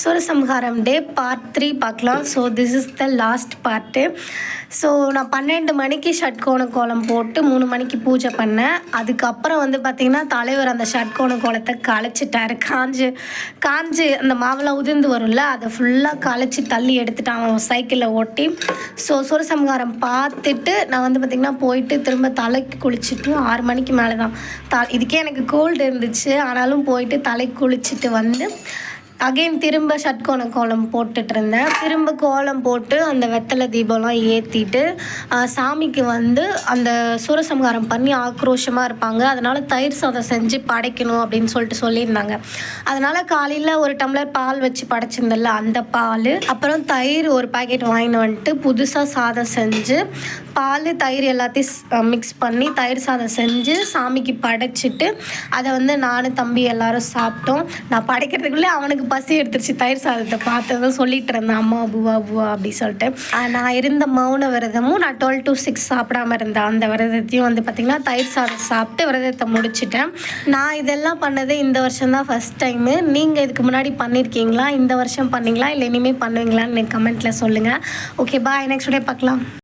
Soorasamharam day part three பார்க்கலாம். So this is the last part so நான் பன்னெண்டு மணிக்கு ஷட்கோண கோலம் போட்டு மூணு மணிக்கு பூஜை பண்ணேன். அதுக்கப்புறம் வந்து பார்த்திங்கன்னா தலைவர் அந்த ஷட்கோண கோலத்தை களைச்சிட்டாரு காஞ்சு காஞ்சு அந்த மாவெல்லாம் உதிர்ந்து வரும்ல அதை ஃபுல்லாக களைச்சி தள்ளி எடுத்துட்டான் அவன் சைக்கிளில் ஓட்டி. ஸோ சூரசம்ஹாரம் பார்த்துட்டு நான் வந்து பார்த்திங்கன்னா போயிட்டு திரும்ப தலைக்கு குளிச்சுட்டு ஆறு மணிக்கு மேலே தான் த இதுக்கே எனக்கு கோல்டு இருந்துச்சு. ஆனாலும் போயிட்டு தலைக்கு குளிச்சுட்டு வந்து அகைன் திரும்ப ஷட்கோண கோலம் போட்டுட்டு இருந்தேன் திரும்ப கோலம் போட்டு அந்த வெத்தலை தீபம்லாம் ஏற்றிட்டு சாமிக்கு வந்து அந்த சூரசம்ஹாரம் பண்ணி ஆக்ரோஷமாக இருப்பாங்க. அதனால் தயிர் சாதம் செஞ்சு படைக்கணும் அப்படின்னு சொல்லிட்டு சொல்லியிருந்தாங்க. அதனால் காலையில் ஒரு டம்ளர் பால் வச்சு படைச்சிருந்தல அந்த பால். அப்புறம் தயிர் ஒரு பாக்கெட் வாங்கினு வந்துட்டு புதுசாக சாதம் செஞ்சு பால் தயிர் எல்லாத்தையும் மிக்ஸ் பண்ணி தயிர் சாதம் செஞ்சு சாமிக்கு படைச்சிட்டு அதை வந்து நானும் தம்பி எல்லாரும் சாப்பிட்டோம். நான் படைக்கிறதுக்குள்ளே அவனுக்கு பசி எடுத்துருச்சு தயிர் சாதத்தை பார்த்ததும் சொல்லிட்டு இருந்தேன் அம்மா புவா புவா அப்படி சொல்லிட்டு. நான் இருந்த மௌன விரதமும் நான் டுவெல் டு சிக்ஸ் சாப்பிடாம இருந்தேன் அந்த விரதத்தையும் வந்து பார்த்திங்கன்னா தயிர் சாதம் சாப்பிட்டு விரதத்தை முடிச்சிட்டேன். நான் இதெல்லாம் பண்ணது இந்த வருஷம் தான் ஃபஸ்ட் டைமு நீங்கள் இதுக்கு முன்னாடி பண்ணியிருக்கீங்களா இந்த வருஷம் பண்ணீங்களா? இல்லை இனிமேல் பண்ணுவீங்களான்னு கமெண்ட்டில் சொல்லுங்கள் ஓகே பாய் நெக்ஸ்ட் டே பார்க்கலாம்.